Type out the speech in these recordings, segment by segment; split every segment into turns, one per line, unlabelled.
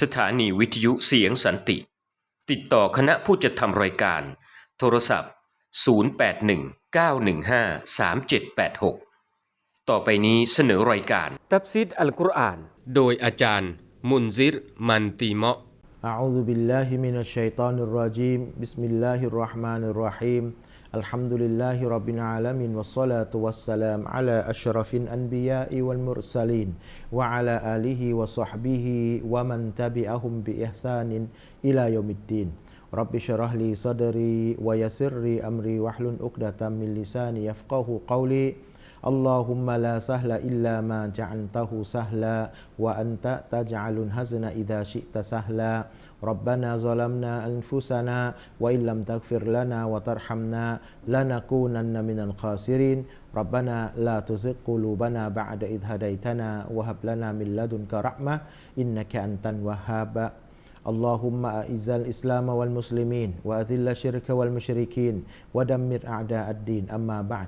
สถานีวิทยุเสียงสันติ ติดต่อคณะผู้จัดทำรายการ โทรศัพท์ 0819153786 ต่อไปนี้เสนอรายการ ตับซิดอัลกุรอาน โดยอาจารย์ มุนซิร มันตีเมาะ
أعوذ بالله من الشيطان الرجيم بسم الله الرحمن الرحيم Alhamdulillahi Rabbil Alamin Wassalatu wassalam ala ashrafin anbiya'i wal mursalin Wa ala alihi wa sahbihi wa man tabi'ahum bi ihsanin ila yaumiddin. Rabbi syarah li sadari wa yasirri amri wahlun uqdatan min lisani yafqahu qawli. لساني يفقه قولي اللهم لا سهل إلا ما جعلته سهلا وأنت تجعل الحزن إذا شئت سهلا ربنا ظلمنا أنفسنا وإن لم تغفر لنا وترحمنا لنكونن من الخاسرين ربنا لا تزغ قلوبنا بعد إذ هديتنا وهب لنا من لدنك رحمة إنك أنت الوهاب اللهم أعز الإسلام والمسلمين وأذل الشرك والمشركين ودمر أعداء الدين أما بعد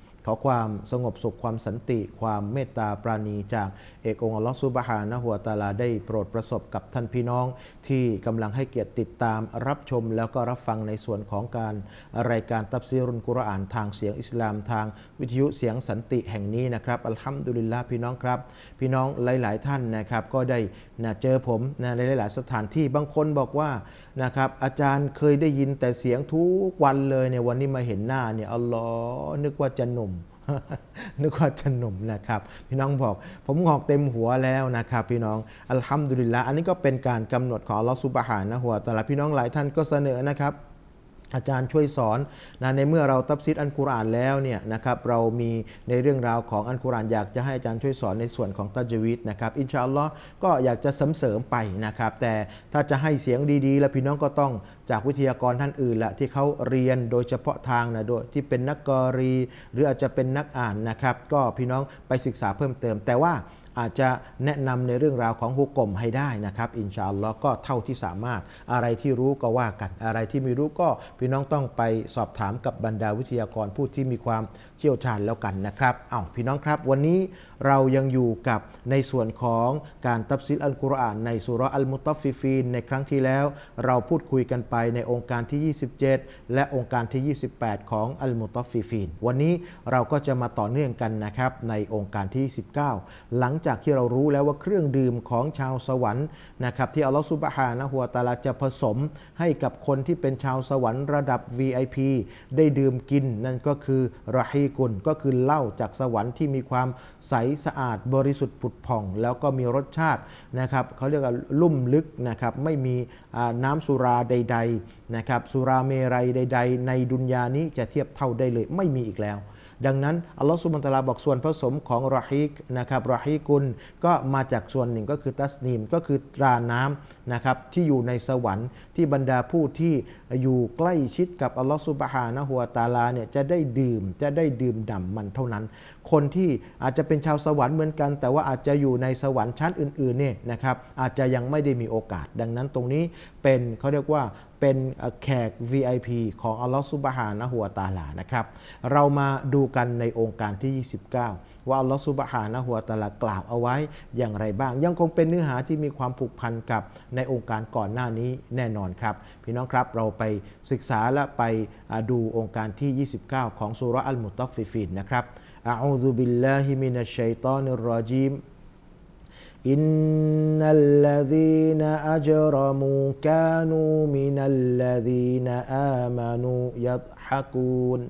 ขอความสงบสุขความสันติ ความเมตตาปราณีจากเอกองค์อัลลอฮ์ซุบฮานะฮุวตาลาได้โปรดประสบกับท่านพี่น้อง ที่กำลังให้เกียรติติดตามรับชม แล้วก็รับฟังในส่วนของการรายการตับซีรุนกุรอานทางเสียงอิสลามทางวิทยุเสียงสันติแห่งนี้นะครับอัลฮัมดุลิลลาห์พี่น้องครับ พี่น้องหลาย ๆ ท่านนะครับก็ได้นะเจอผมนะในหลาย ๆ สถานที่บางคนบอกว่านะครับอาจารย์เคยได้ยินแต่เสียงทุกวันเลยเนี่ยวันนี้มาเห็นหน้าเนี่ยอัลลอฮ์นึกว่าจะหนุ่ม นึกว่าจะหนุ่มนะครับ พี่น้องบอก ผมงอกเต็มหัวแล้วนะครับ พี่น้องอัลฮัมดุลิลละอันนี้ก็เป็นการกำหนดของลอสซูบฮานะหัวแต่ละพี่น้องหลายท่านก็เสนอนะครับ อาจารย์ช่วยสอนนะในเมื่อเราตับซิดอันกุรอานแล้วเนี่ยนะครับเรามีในเรื่องราวของอันกุรอานอยากจะให้อาจารย์ช่วยสอนในส่วนของตัจวิดนะครับอินชาอัลลอฮ์ก็อยากจะเสริมเสริมไปนะครับแต่ถ้าจะให้เสียงดีๆ แล้วพี่น้องก็ต้องจากวิทยากรท่านอื่นละที่เขาเรียนโดยเฉพาะทางนะโดยที่เป็นนักกรี หรืออาจจะเป็นนักอ่านนะครับก็พี่น้องไปศึกษาเพิ่มเติม แต่ว่า อาจจะแนะนำในเรื่องราวของฮุกกลมให้ได้นะครับ อินชาอัลลอฮ์ก็เท่าที่สามารถอะไรที่รู้ก็ว่ากัน อะไรที่ไม่รู้ก็พี่น้องต้องไปสอบถามกับบรรดาวิทยากรผู้ที่มีความเชี่ยวชาญแล้วกันนะครับเอา้าพี่น้องครับวันนี้ เรายังอยู่กับในส่วนของการตับซิลอัลกุรอานในสุร์อัลมุตฟิฟีนในครั้งที่แล้ว เราพูดคุยกันไปในองค์การที่ 27 และองค์การที่ 28 ของอัลมุตฟิฟีนวันนี้เราก็จะมาต่อเนื่องกันนะครับในองค์การที่ 19 หลังจากที่เรารู้แล้วว่าเครื่องดื่มของชาวสวรรค์นะครับที่อัลลอฮฺซุบฮานะฮุวตาลาจะผสมให้กับคนที่เป็นชาวสวรรค์ระดับ VIP ได้ดื่มกินนั่นก็คือรอฮีกุลก็คือเหล้าจากสวรรค์ที่มีความใสสะอาดบริสุทธิ์ผุดผ่อง แล้วก็มีรสชาตินะครับเขาเรียกว่าลุ่มลึกนะครับไม่มีน้ำสุราใด ๆนะครับสุราเมรัยใด ๆ ในดุนยานี้จะเทียบเท่าได้เลย ไม่มีอีกแล้ว ดังนั้นอัลลอฮฺสุบฮานตะอาลาบอกส่วนผสมของรอฮีกนะครับรอฮีกุลก็มาจากส่วนหนึ่งก็คือตัสนีมก็คือตราน้ำนะครับที่อยู่ในสวรรค์ที่บรรดาผู้ที่อยู่ใกล้ชิดกับอัลลอฮฺสุบฮานะฮุวตาลาเนี่ยจะได้ดื่มจะได้ดื่มด่ำมันเท่านั้น คนที่อาจจะเป็นชาวสวรรค์เหมือนกัน แต่ว่าอาจจะอยู่ในสวรรค์ชั้นอื่นๆเนี่ยนะครับอาจจะยังไม่ได้มีโอกาส ดังนั้นตรงนี้เป็นเขาเรียกว่า เป็นแขก VIP ของอัลลอฮฺซุบฮานะฮุวตาลานะครับ เรามาดูกันในองค์การที่ 29 ว่าอัลลอฮฺซุบฮานะฮุวตาลากล่าวเอาไว้อย่างไรบ้าง ยังคงเป็นเนื้อหาที่มีความผูกพันกับในองค์การก่อนหน้านี้แน่นอนครับ พี่น้องครับเราไปศึกษาและไปดูองค์การที่ 29 ของสุราอัลมุตตฟฟิฟินนะครับอะอูซุบิ إن الذين أجرموا كانوا من الذين آمنوا يضحكون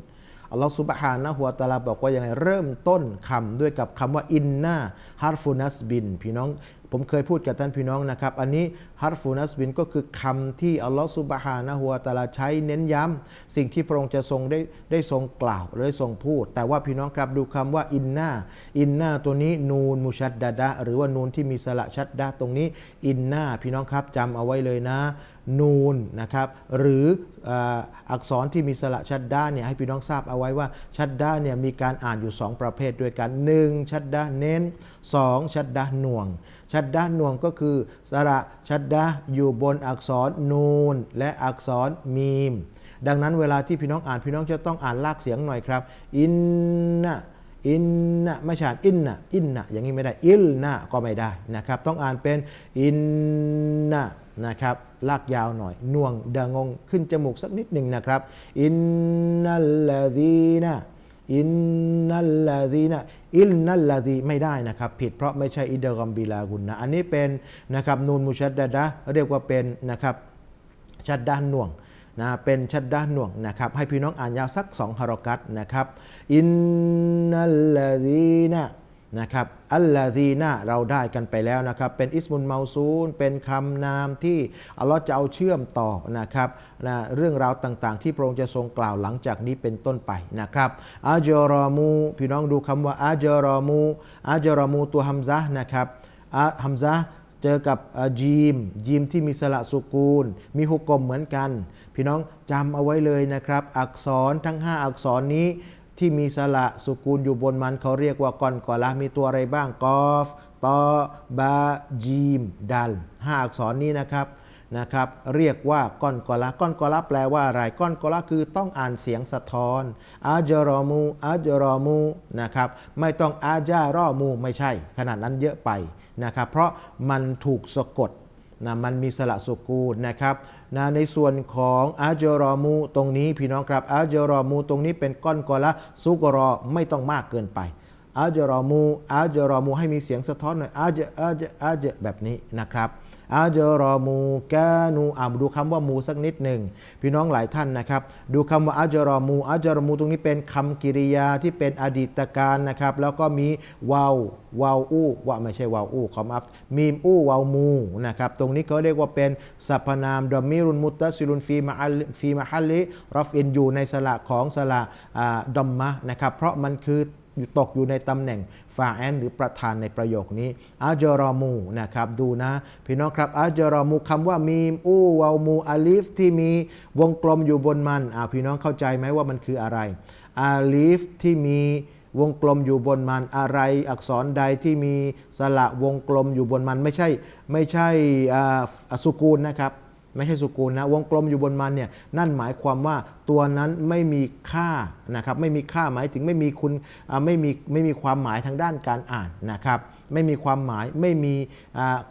อัลลอฮฺสุบฮานะฮุวาตะอาลาบอกว่ายังไงเริ่มต้นคำด้วยกับคำว่าอินนาฮารฟูนัสบิน พี่น้อง ผมเคยพูดกับท่านพี่น้องนะครับ อันนี้ฮารฟูนัสบินก็คือคำที่อัลลอฮฺสุบฮานะฮุวตาลาใช้เน้นย้ำสิ่งที่พระองค์จะทรงได้ได้ทรงกล่าวหรือทรงพูด แต่ว่าพี่น้องครับดูคำว่าอินนาอินนาตัวนี้นูนมุชัดดาดะหรือว่านูนที่มีสระชัดดะตรงนี้อินนาพี่น้องครับจำเอาไว้เลยนะนูนนะครับหรืออักษรที่มีสระชัดด้าเนี่ยให้พี่น้องทราบเอาไว้ว่าชัดด้าเนี่ยมีการอ่านอยู่ 2 ประเภทด้วยกัน 1. ชัดด้าเน้น 2. ชัดดาหน่วง ชัดดาหน่วงก็คือ สระชัดดาอยู่บนอักษรนูน และอักษรมีม ดังนั้นเวลาที่พี่น้องอ่านพี่น้องจะต้องอ่านลากเสียงหน่อยครับ อินนะอินนะไม่ใช่อินนะอินนะอย่างนี้ไม่ได้ อิลนะก็ไม่ได้นะครับ ต้องอ่านเป็นอินนะนะครับลากยาวหน่อยน่วงดางงขึ้นจมูกสักนิดหนึ่งนะครับ อินนัลลดีนะ อินนัลลาดีนะอินนัลลาดีไม่ได้นะครับ ผิดเพราะไม่ใช่อิดรอมบิลากุนนะอันนี้เป็นนะครับนูนมุชัดดะดะเรียกว่าเป็นนะครับชัดด้านหน่วงนะเป็นชัดด้านหน่วงนะครับ ให้พี่น้องอ่านยาวสักสองฮารกัตนะครับอินนัลลาดีนะ นะครับอัลลาดีนะเราได้กันไปแล้วนะครับ เป็นอิสมุลเมาซูล เป็นคำนามที่อัลลอฮ์จะเอาเชื่อมต่อนะครับนะเรื่องราวต่างๆ ที่พระองค์จะทรงกล่าวหลังจากนี้เป็นต้นไปนะครับอาจรอมูพี่น้องดูคำว่าอาจรอมูอาจรอมูตัวฮัมซะนะครับอะฮัมซะเจอกับอ่าจีมจีมที่มีสระสุกูล มีหุกกลมเหมือนกัน พี่น้องจำเอาไว้เลยนะครับ อักษรทั้ง 5 อักษรนี้ ที่มีสระสุกูลอยู่บนมันเขาเรียกว่ากอนกอละมีตัวอะไรบ้างกอฟตอบาจีมดัลห้าอักษรนี้นะครับนะครับ เรียกว่าก้อนกอละก้อนกอละแปลว่าอะไรก้อนกอละคือต้องอ่านเสียงสะท้อนอาจรอมูอาจรอมูนะครับ ไม่ต้องอาจารอมูไม่ใช่ ขนาดนั้นเยอะไปนะครับ เพราะมันถูกสะกด นะมันมีสระสุกูนะครับนะในส่วนของอาจรอมูตรงนี้พี่น้องครับอาจรอมูตรงนี้เป็นก้อนกอละซุกรอไม่ต้องมากเกินไปอาจรอมูอาจรอมูให้มีเสียงสะท้อนหน่อยอาจอาจอาจแบบนี้นะครับ อาจรอมูกานูอ่าดูคำว่ามูสักนิดหนึ่งพี่น้องหลายท่านนะครับ ดูคำว่าอาจรอมูอาจรอมูตรงนี้เป็นคำกริยาที่เป็นอดีตการนะครับ แล้วก็มีวาววาวอู้ว่าไม่ใช่วาวอู้ขอมาฟมีมอู้วาวมูนะครับตรงนี้เขาเรียกว่าเป็นสรรพนามดมิรุนมุตตะซิลุนฟีมาอัลฟีมาฮัลลิรอฟอินอยู่ในสระของสระดอมมะนะครับ เพราะมันคือ อยู่ตกอยู่ในตำแหน่งฟาแอนหรือประธานในประโยคนี้อาจรอมูนะครับดูนะพี่น้องครับอาจรอมูคำว่ามีมอู้วาวมูอาลิฟที่มีวงกลมอยู่บนมันอ่าพี่น้องเข้าใจไหมว่ามันคืออะไรอาลิฟที่มีวงกลมอยู่บนมันอะไร อักษรใดที่มีสระวงกลมอยู่บนมันไม่ใช่ไม่ใช่อ่าสุกูลนะครับ ไม่ใช่สุกูลนะวงกลมอยู่บนมันเนี่ยนั่นหมายความว่าตัวนั้นไม่มีค่านะครับไม่มีค่าหมายถึงไม่มีคุณไม่มีไม่มีความหมายทางด้านการอ่านนะครับไม่มีความหมายไม่มี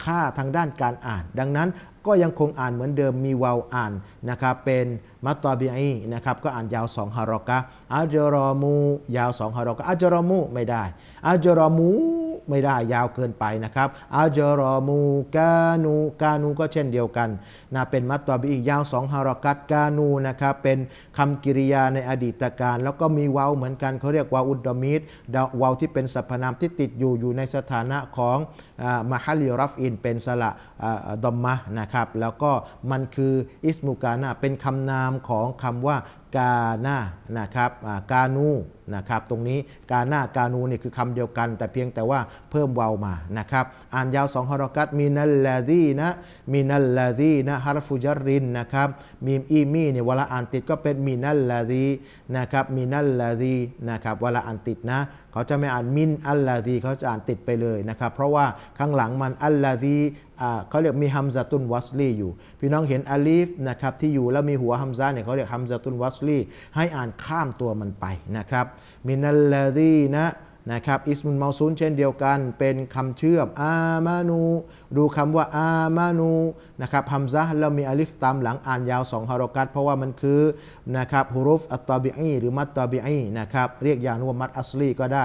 ค่าทางด้านการอ่าน ดังนั้นก็ยังคงอ่านเหมือนเดิมมีวาวอ่านนะครับเป็นมัตตอบีอีนะครับก็อ่านยาว2ฮารอกะอัจรอมูยาว2ฮารอกะอัจรอมูไม่ได้อัจรอมู ไม่ได้ยาวเกินไปนะครับอาจรอมูกานูกานูก็เช่นเดียวกันนะเป็นมัตตอบีอีกยาวสองฮารักัตกานูนะครับเป็นคำกริยาในอดีตการ แล้วก็มีวาวเหมือนกันเขาเรียกวาวอุดดมิดดาววาวที่เป็นสรรพนามที่ติดอยู่อยู่ในสถานะของมาฮัลิรัฟอิน เป็นสระดอมมะนะครับแล้วก็มันคืออิสมุกานาเป็นคำนามของคำว่า กาหน้านะครับอ่ากานูนะครับตรงนี้กาหน้ากานูนี่คือคำเดียวกัน แต่เพียงแต่ว่าเพิ่มวาวมานะครับอ่านยาวสองฮารอกัตมีนัลลาดีนะมีนัลลาดีนะฮารฟุจารินนะครับมีมอีมีเนี่ยเวลาอ่านติดก็เป็นมีนัลลาดีนะครับมีนัลลาดีนะครับเวลาอ่านติดนะเขาจะไม่อ่านมินอัลลาดีเขาจะอ่านติดไปเลยนะครับเพราะว่าข้างหลังมันอัลลาดี เขาเรียกมีฮัมซาตุนวัสลีอยู่ พี่น้องเห็นอาลีฟนะครับที่อยู่แล้วมีหัวฮัมซาเนี่ยเขาเรียกฮัมซาตุนวัสลีให้อ่านข้ามตัวมันไปนะครับมินัลลาดีนะ นะครับอิสมุลเมาซูนเช่นเดียวกัน เป็นคำเชื่อมอามานูดูคำว่าอามานูนะครับฮัมซาแล้วมีอลิฟตามหลังอ่านยาว2ฮารอกัตเพราะว่ามันคือนะครับฮุรุฟอัตตอบิอีหรือมัตตอบิอีนะครับเรียกอย่างนวามัดอัสลีก็ได้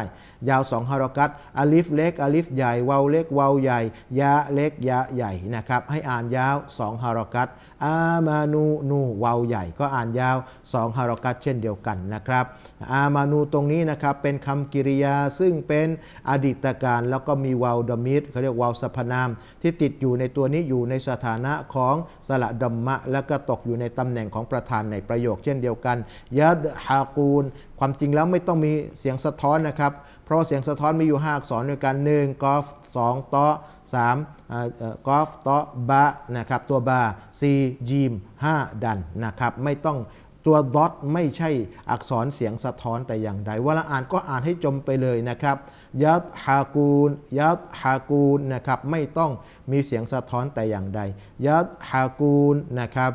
ยาว2ฮารอกัตอลิฟเล็กอลิฟใหญ่วาวเล็กวาวใหญ่ยะเล็กยะใหญ่นะครับให้อ่านยาว2ฮารอกัตอามานูนูวาวใหญ่ ก็อ่านยาว2ฮารอกัตเช่นเดียวกันนะครับอามานูตรงนี้นะครับเป็นคำกริยาซึ่งเป็นอดีตการแล้วก็มีวาวดมิดเขาเรียกวาวสรรพนาม ที่ติดอยู่ในตัวนี้อยู่ในสถานะของสระดัมมะ แล้วก็ตกอยู่ในตำแหน่งของประธานในประโยค เช่นเดียวกันยัดฮากูลความจริงแล้วไม่ต้องมีเสียงสะท้อนนะครับ เพราะเสียงสะท้อนมีอยู่ 5 อักษรด้วยกัน1กอฟ2ตอ3อ่าเอ่อกอฟตอบะนะครับตัวบา4จีม 5 ดันนะครับไม่ต้อง ตัวดอทไม่ใช่อักษรเสียงสะท้อนแต่อย่างใดเวลาอ่านก็อ่านให้จมไปเลยนะครับยัดฮากูลยัดฮากูลนะครับไม่ต้องมีเสียงสะท้อนแต่อย่างใดยัดฮากูลนะครับ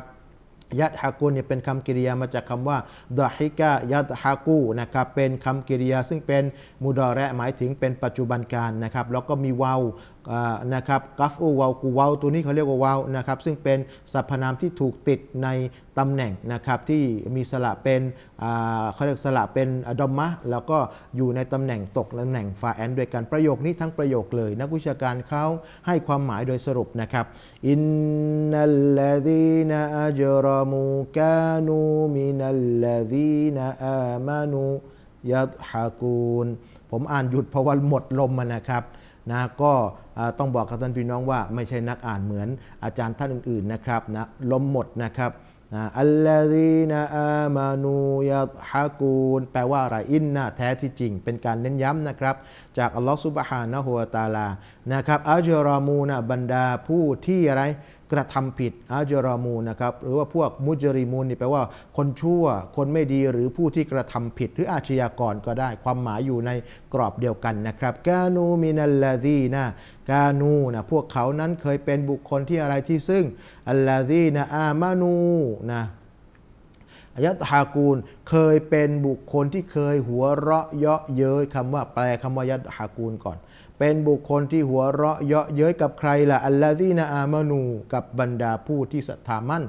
ยัดฮากูเนี่ยเป็นคำกริยามาจากคำว่าดอฮิกะยัดฮากูนะครับเป็นคำกริยาซึ่งเป็นมุดอเระหมายถึงเป็นปัจจุบันการนะครับแล้วก็มีวาวนะครับกัฟอูวาวกูวาวตัวนี้เขาเรียกว่าวาวนะครับซึ่งเป็นสรรพนามที่ถูกติดในตำแหน่งนะครับที่มีสระเป็นเขาเรียกสระเป็นดอมมะแล้วก็อยู่ในตำแหน่งตกตำแหน่งฟาแอนด้วยกันประโยคนี้ทั้งประโยคเลย นักวิชาการเขาให้ความหมายโดยสรุปนะครับอินนัลลดีนอัจรมูกานูมินัลลดีนอามานูยัดฮากูนผมอ่านหยุดเพราะว่าหมดลมมานะครับ นะก็ต้องบอกกับท่านพี่น้องว่าไม่ใช่นักอ่านเหมือนอาจารย์ท่านอื่นๆนะครับนะล้มหมดนะครับนะอัลลอฮีนอามานูยาฮากูนแปลว่าอะไรอินนะแท้ที่จริง เป็นการเน้นย้ำนะครับ จากอัลลอฮฺซุบฮานะฮูวะตาลานะครับอัจรอมูนะบรรดาผู้ที่อะไร กระทำผิดอาจรอมูนะครับหรือว่าพวกมุจริมูนนี่แปลว่าคนชั่ว คนไม่ดีหรือผู้ที่กระทำผิด หรืออาชญากรก็ได้ ความหมายอยู่ในกรอบเดียวกันนะครับกานูมินัลลาดีนะกานูนะพวกเขานั้นเคยเป็นบุคคลที่อะไรที่ซึ่งอัลลาดีนะอามานูนะอายะตฮากูลเคยเป็นบุคคลที่เคยหัวเราะเยาะเย้ยคำว่าแปลคำว่ายัตฮากูลก่อน เป็นบุคคลที่หัวเราะเยาะเย้ยกับใครล่ะอัลลอฮีนะอามานูกับบรรดาผู้ที่ศรัทธามั่น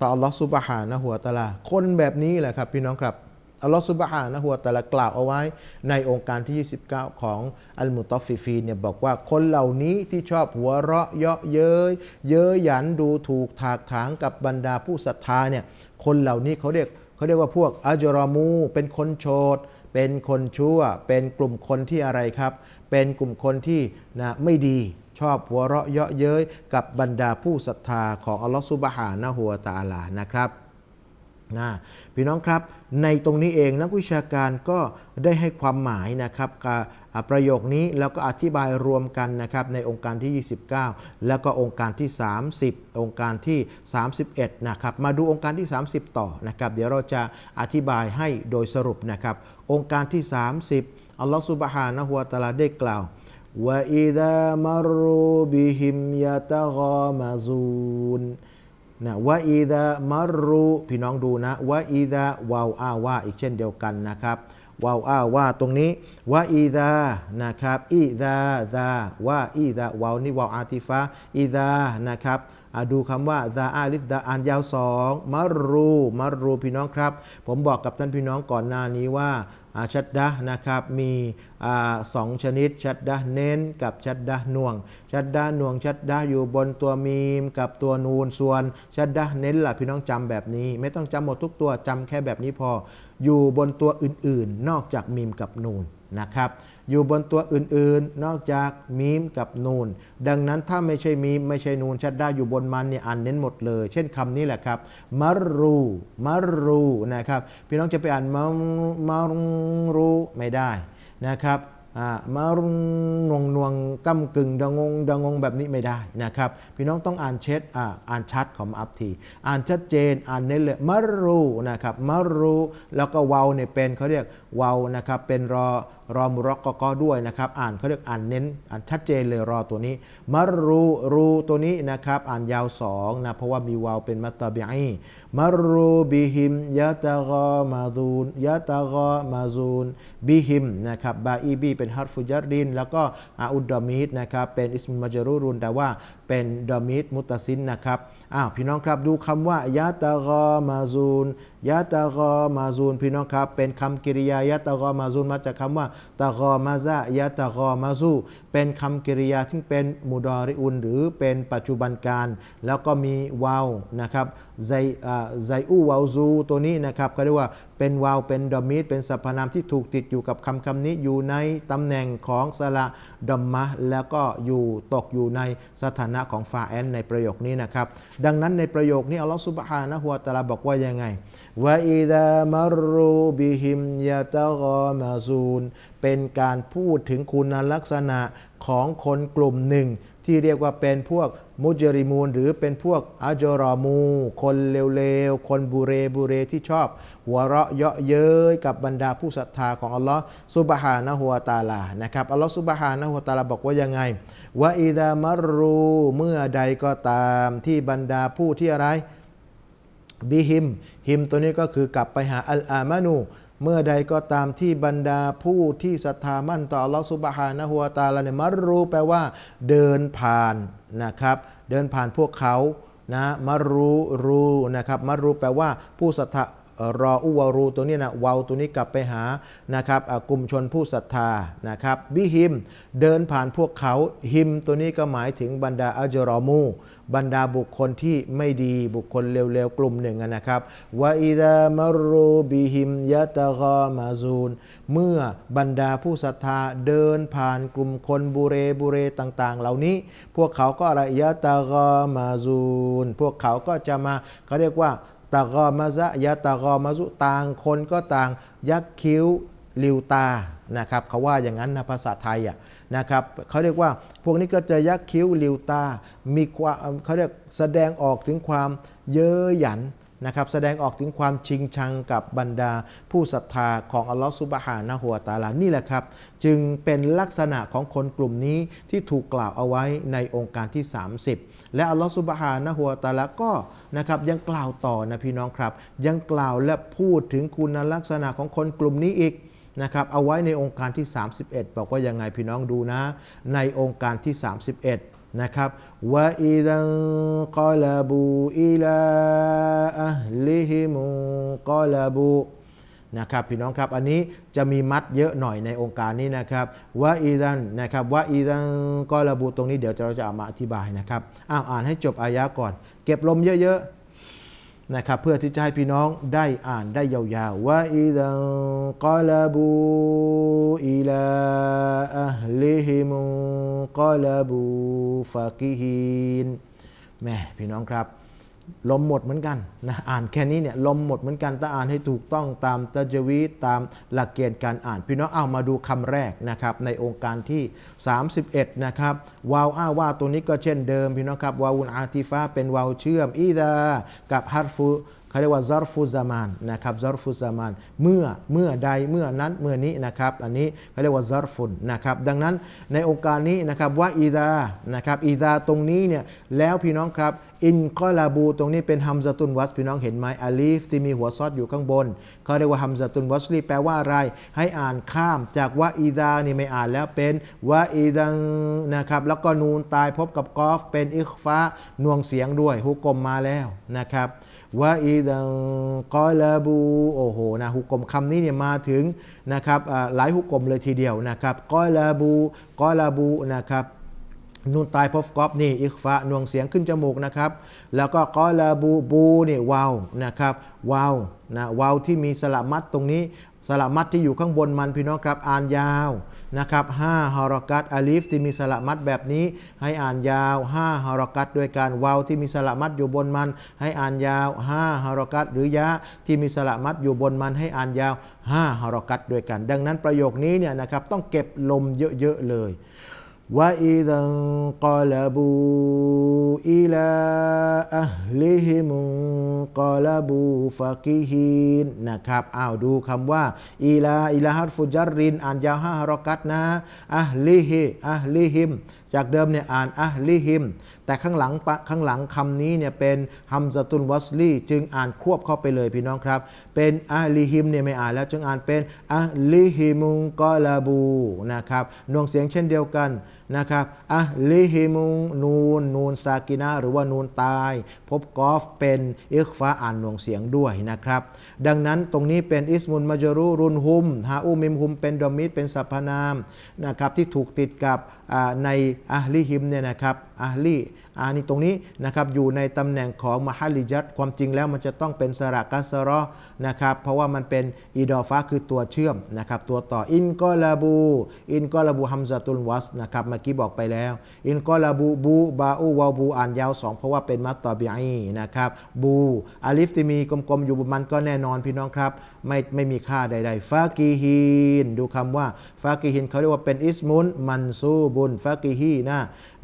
ต่ออัลลอฮฺซุบฮานะหัวตะอาลา คนแบบนี้แหละครับพี่น้องครับอัลลอฮฺซุบฮานะหัวตะอาลากล่าวเอาไว้ ในองค์การที่ 29 ของอัลมุตอฟฟิฟีนเนี่ยบอกว่าคนเหล่านี้ที่ชอบหัวเราะเยาะเย้ยเย้ยหยันดูถูกถากถางกับบรรดาผู้ศรัทธาเนี่ยคนเหล่านี้เขาเรียกเขาเรียกว่าพวกอัจรอมู เป็นคนโฉด เป็นคนชั่ว เป็นกลุ่มคนที่อะไรครับ เป็นกลุ่มคนที่นะไม่ดีชอบหัวเราะเยาะเย้ยกับบรรดาผู้ศรัทธาของอัลลอฮฺซุบฮานะฮูวตะอาลานะครับ นะพี่น้องครับในตรงนี้เองนักวิชาการก็ได้ให้ความหมายนะครับกับอ่าประโยคนี้แล้วก็อธิบายรวมกันนะครับในองค์การที่ 29 แล้วก็องค์การที่ 30 องค์การที่ 31 นะครับมาดูองค์การที่ 30 ต่อนะครับเดี๋ยวเราจะอธิบายให้โดยสรุปนะครับองค์การที่ 30 อัลลอฮฺซุบฮานะฮูวะตะอาลาได้กล่าว وإذا مروا بهم يتغامزون นะวะอีดะมัรรูพี่น้องดูนะวะอีดะวาวอาว่าอีกเช่นเดียวกันนะครับวาวอาว่าตรงนี้วะอีดานะครับอีดาดาวะอีดาวาวนี่วาวอาติฟะอีดานะครับดูคำว่าดาอาลิฟดาอ่านยาวสองมัรรูมัรรูพี่น้องครับ ผมบอกกับท่านพี่น้องก่อนหน้านี้ว่า ชัดดะนะครับมีสองชนิด ชัดดะเน้นกับชัดดะน่วง ชัดดะน่วงชัดดะอยู่บนตัวมีมกับตัวนูนส่วน ชัดดะเน้นล่ะพี่น้องจำแบบนี้ ไม่ต้องจำหมดทุกตัวจำแค่แบบนี้พอ อยู่บนตัวอื่นๆ นอกจากมีมกับนูน นะครับ อยู่บนตัวอื่นๆ นอกจากมีมกับนูน ดังนั้นถ้าไม่ใช่มีมไม่ใช่นูนชัดได้อยู่บนมันเนี่ยอ่านเน้นหมดเลย เช่นคำนี้แหละครับมัรรูมัรรูนะครับ พี่น้องจะไปอ่านมัมัรรูไม่ได้นะครับอ่ามารนวงนวงกำกึ่งดงงดงงแบบนี้ไม่ได้นะครับ พี่น้องต้องอ่านเช็ดอ่าอ่านชัดของอัพทีอ่านชัดเจนอ่านเน้นเลยมัรรูนะครับมัรรูแล้วก็เวาเนี่ยเป็นเขาเรียก วาวนะครับเป็นรอรอมุรอกกอกด้วยนะครับอ่านเขาเรียกอ่านเน้นอ่านชัดเจนเลยรอตัวนี้มัรรูรูตัวนี้นะครับอ่านยาวสองนะเพราะว่ามีวาวเป็นมัตตาบิอีมัรรูบิฮิมยะตะกอมาซูนยะตะกอมาซูนบิฮิมนะครับบาอีบีเป็นฮัรฟุจัรริน แล้วก็อาอุดดอมีดนะครับเป็นอิสมุมัจรูรุนแต่ว่าเป็นดอมิดมุตตซินนะครับอ้าวพี่น้องครับดูคำว่ายะตะกอมาซูนยะตะกอมาซูนพี่น้องครับเป็นคำกริยายะตะกอมาซูนมาจากคำว่าตะกอมาซะยะตะกอมาซู เป็นคำกริยาที่เป็นมุดอริอุน หรือเป็นปัจจุบันการ แล้วก็มีวาวนะครับไซไซอูวาวซูตัวนี้นะครับก็เรียกว่าเป็นวาวเป็นดอมิดเป็นสรรพนามที่ถูกติดอยู่กับคำคำนี้อยู่ในตำแหน่งของสระดอมมะแล้วก็อยู่ตกอยู่ในสถานะของฟาแอนในประโยคนี้นะครับ ดังนั้นในประโยคนี้อัลลอฮฺสุบฮานะฮุวาตะอาลาบอกว่ายังไงวะอิดามารรูบิฮิมยะตะกอมาซูน เป็นการพูดถึงคุณลักษณะของคนกลุ่มหนึ่ง ที่เรียกว่าเป็นพวกมุจริมูนหรือเป็นพวกอาจรอมู คนเลวๆ คนบุเรบุเรที่ชอบ หัวเราะเยาะเย้ยกับบรรดาผู้ศรัทธาของอัลลอฮ์ซุบฮานะฮุวตาลานะครับอัลลอฮ์ซุบฮานะฮุวตาลาบอกว่ายังไงว่าอิดามารรูเมื่อใดก็ตามที่บรรดาผู้ที่อะไรบิฮิม ฮิมตัวนี้ก็คือกลับไปหาอัลอามานู เมื่อใดก็ตามที่บรรดาผู้ที่ศรัทธามั่นต่ออัลลอฮฺสุบฮานะฮุวาตาลาเนี่ยมัรู้แปลว่า เดินผ่านนะครับ เดินผ่านพวกเขานะมัรู้รู้นะครับมัรู้แปลว่าผู้ศรัทธา รออุวารูตัวนี้นะวาวตัวนี้กลับไปหานะครับกลุ่มชนผู้ศรัทธานะครับบิฮิมเดินผ่านพวกเขาฮิมตัวนี้ก็หมายถึงบรรดาอัจรอมู บรรดาบุคคลที่ไม่ดีบุคคลเร็วๆกลุ่มหนึ่งนะครับวะอิดามารรูบิฮิมยะตะกอมาซูนเมื่อบรรดาผู้ศรัทธาเดินผ่านกลุ่มคนบุเรบุเรต่างๆ เหล่านี้ พวกเขาก็อะไรยะตะกอมาซูนพวกเขาก็จะมาเขาเรียกว่า ตะกอมาซะยะตะกอมาซุต่างคนก็ต่างยักคิ้วลิวตานะครับเขาว่าอย่างนั้นนะภาษาไทยอะนะครับเขาเรียกว่าพวกนี้ก็จะยักคิ้วลิวตา มีความเขาเรียกแสดงออกถึงความเย้ยหยันนะครับแสดงออกถึงความชิงชังกับบรรดา ผู้ศรัทธาของอัลลอฮฺซุบฮานะฮัวตาลานี่แหละครับ จึงเป็นลักษณะของคนกลุ่มนี้ที่ถูกกล่าวเอาไว้ในองค์การที่ 30 และอัลลอฮฺซุบฮานะฮัวตาลาก็นะครับยังกล่าวต่อนะพี่น้องครับ ยังกล่าวและพูดถึงคุณลักษณะของคนกลุ่มนี้อีกนะครับเอาไว้ในองค์การที่ 31 บอกว่ายังไงพี่น้องดูนะ ในองค์การที่ 31 นะครับวะอิดันกอลาบูอิลาอัลลิฮิมุกอลาบู นะครับพี่น้องครับอันนี้จะมีมัดเยอะหน่อยในองค์การนี้นะครับวะอีดันนะครับวะอีดันกอลาบูตรงนี้เดี๋ยวเราจะเอามาอธิบายนะครับอ้าวอ่านให้จบอายะก่อน เก็บลมเยอะๆนะครับเพื่อที่จะให้พี่น้องได้อ่านได้ยาวๆว่าอิดันกอลบูอิลาอัลลิฮิมุกอลบูฟากิฮินแม่พี่น้องครับ ลมหมดเหมือนกันนะอ่านแค่นี้เนี่ยลมหมดเหมือนกันถ้าอ่านให้ถูกต้องตามตะจวีตามหลักเกณฑ์การอ่าน พี่น้องเอามาดูคำแรกนะครับในองค์การที่ 31 นะครับวาวอ้าว่าตัวนี้ก็เช่นเดิมพี่น้องครับวาวุนอาติฟาเป็นวาวเชื่อมอีดากับฮัรฟูเขาเรียกว่าซอรฟูซามานนะครับซอรฟูซามานเมื่อเมื่อใดเมื่อนั้นเมื่อนี้นะครับอันนี้เขาเรียกว่าซอรฟุนนะครับดังนั้นในองค์การนี้นะครับว่าอีดานะครับอีดาตรงนี้เนี่ยแล้วพี่น้องครับอินกอลาบูตรงนี้เป็นฮัมซาตุนวัสพี่น้องเห็นไหมอาลีฟที่มีหัวซอดอยู่ข้างบนเขาเรียกว่าฮัมซาตุนวัสลีแปลว่าอะไร ให้อ่านข้ามจากว่าอีดานี่ไม่อ่านแล้วเป็นว่าอีดังนะครับแล้วก็นูนตายพบกับกอฟเป็นอิคฟานวงเสียงด้วยฮุกกลมมาแล้วนะครับว่าอีดังกอลาบูโอ้โหนะฮุกกลมคำนี้เนี่ยมาถึงนะครับหลายฮุกกลมเลยทีเดียวนะครับกอลาบูกอลาบูนะครับ นูนตายพบกอบนี่อิคฟะหน่วงเสียงขึ้นจมูกนะครับ แล้วก็กอลาบูบูนี่วาวนะครับวาวนะวาวที่มีสระมัดตรงนี้สระมัดที่อยู่ข้างบนมันพี่น้องครับ อ่านยาวนะครับห้าฮารอกัตอาลิฟที่มีสระมัดแบบนี้ ให้อ่านยาว5ฮารอกัตด้วยการวาวที่มีสระมัดอยู่บนมัน ให้อ่านยาว5ฮารอกัตหรือยะที่มีสระมัดอยู่บนมัน ให้อ่านยาว5ฮารอกัตด้วยกัน ดังนั้นประโยคนี้เนี่ยนะครับต้องเก็บลมเยอะๆเลย وإذا انقلبوا إلى أهلهم انقلبوا فكهين นะครับอ้าวดูคำว่าอีลาอีลาฮัตฟุจัรริน อ่านยาวห้าฮารอกัตนะอัลลิฮิอัลลิฮิม จากเดิมเนี่ยอ่านอะลิฮิม แต่ข้างหลังข้างหลังคำนี้เนี่ยเป็นฮัมซาตุนวัสลีจึงอ่านควบเข้าไปเลยพี่น้องครับ เป็นอะลิฮิมเนี่ยไม่อ่านแล้วจึงอ่านเป็นอะลิฮิมุงกอลาบูนะครับนวงเสียงเช่นเดียวกัน นะครับอัลลิฮิมุงนูน นูนซากินะหรือว่านูนตาย พบกอฟเป็นอิคฟ้าอ่านหน่วงเสียงด้วยนะครับ ดังนั้นตรงนี้เป็นอิสมุนมาจรูรุนฮุมฮาอูมิมฮุมเป็นดอมิดเป็นสรรพนามนะครับที่ถูกติดกับในอัลลิฮิมเนี่ยนะครับอัลลี อันนี้ตรงนี้นะครับอยู่ในตำแหน่งของมฮัลลิจัตความจริงแล้วมันจะต้องเป็นสระกัสรอนะครับเพราะว่ามันเป็นอีดอฟ้าคือตัวเชื่อมนะครับตัวต่ออินกอลาบู อินกอลาบูฮัมซาตุลวัสนะครับเมื่อกี้บอกไปแล้ว อินกอลาบูบูบาอูวาบูอ่านยาวสองเพราะว่าเป็นมัตตอบีอีนะครับบูอาลิฟที่มีกลมๆอยู่บนมันก็แน่นอนพี่น้องครับไม่ไม่มีค่าใดๆฟากีฮีนดูคำว่าฟากีฮินเขาเรียกว่าเป็นอิสมุนมันซูบุนฟากีฮีนะ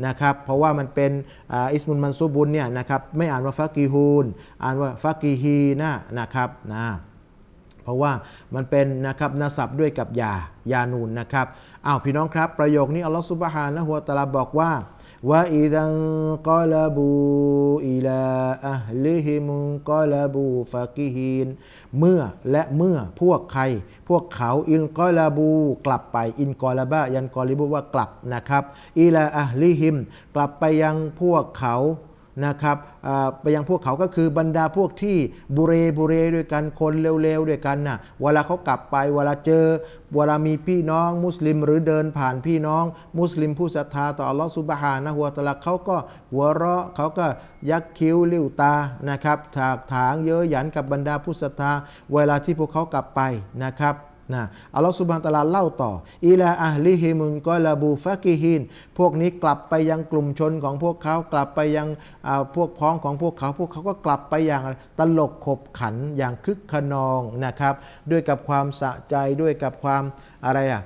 นะครับเพราะว่ามันเป็น อ่าอิสมุนมันซูบุนเนี่ยนะครับไม่อ่านว่าฟากีฮูนอ่านว่าฟากีฮีนะนะครับนะเพราะว่ามันเป็นนะครับนาศับด้วยกับยายานูนนะครับอ้าวพี่น้องครับประโยคนี้อัลลอฮฺซุบฮานะฮุวะตะอาลาบอกว่า ว่าอิดังกอลาบูอิลาอัฮลิฮิมุกอลาบูฟากิฮินเมื่อและเมื่อพวกใคร พวกเขาอินกอลาบู กลับไปอินกอลาบะยันกอลิบูว่ากลับนะครับอิลาอัฮลิฮิม กลับไปยังพวกเขา นะครับไปยังพวกเขาก็คือบรรดาพวกที่บุเรบุเรด้วยกันคนเร็วๆด้วยกันน่ะเวลาเขากลับไปเวลาเจอ เวลามีพี่น้องมุสลิมหรือเดินผ่านพี่น้อง มุสลิมผู้ศรัทธาต่ออัลลอฮฺซุบฮานะฮัวตะอาลาเขาก็หัวเราะเขาก็ยักคิ้วลิ้วตานะครับถากถางเย้ยหยันกับบรรดาผู้ศรัทธา เวลาที่พวกเขากลับไปนะครับ นะอัลลอฮฺสุบฮานตะลาเล่าต่ออิลาอัฮลิฮิมุนกอลาบูฟากิฮินพวกนี้กลับไปยังกลุ่มชนของพวกเขากลับไปยังพวกพ้องของพวกเขา พวกเขาก็กลับไปอย่างตลกขบขันอย่างคึกขนองนะครับ ด้วยกับความสะใจด้วยกับความอะไรอะ่ะ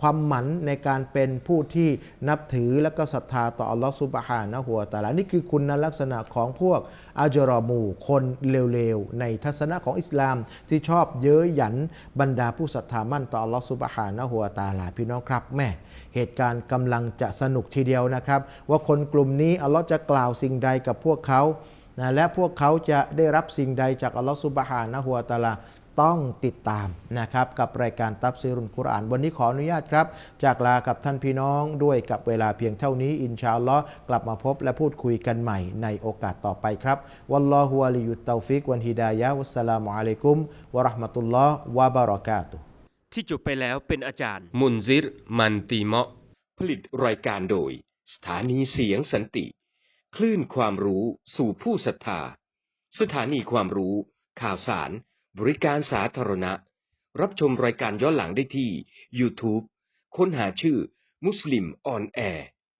ความหมันในการเป็นผู้ที่นับถือและก็ศรัทธาต่ออัลลอฮฺสุบฮานะฮัวตาลานี่คือคุณลักษณะของพวกอาจรอมูคนเลวๆ ในทัศนะของอิสลามที่ชอบเย้ยหยันบรรดาผู้ศรัทธามั่นต่ออัลลอฮฺสุบฮานะฮัวตาลาพี่น้องครับแม่เหตุการณ์กำลังจะสนุกทีเดียวนะครับ ว่าคนกลุ่มนี้อัลลอฮ์จะกล่าวสิ่งใดกับพวกเขานะและพวกเขาจะได้รับสิ่งใดจากอัลลอฮฺสุบฮานะฮัวตาลา ต้องติดตามนะครับกับรายการตับซีรุนกุรอาน วันนี้ขออนุญาตครับ จากลากับท่านพี่น้องด้วยกับเวลาเพียงเท่านี้ อินชาอัลลอฮ์กลับมาพบและพูดคุยกันใหม่ในโอกาสต่อไปครับวัลลอฮุวะลิยุตเตาฟิกวันฮิดายะฮ์วัสสลามุอะลัยกุมวะเราะห์มะตุลลอฮ์วะบารอกาตุฮ์
ที่จบไปแล้วเป็นอาจารย์ มุนซิรมันตีเมาะผลิตรายการโดย สถานีเสียงสันติ คลื่นความรู้สู่ผู้ศรัทธา สถานีความรู้ ข่าวสาร บริการสาธารณะ รับชมรายการย้อนหลังได้ที่ YouTube ค้นหาชื่อมุสลิมออนแอร์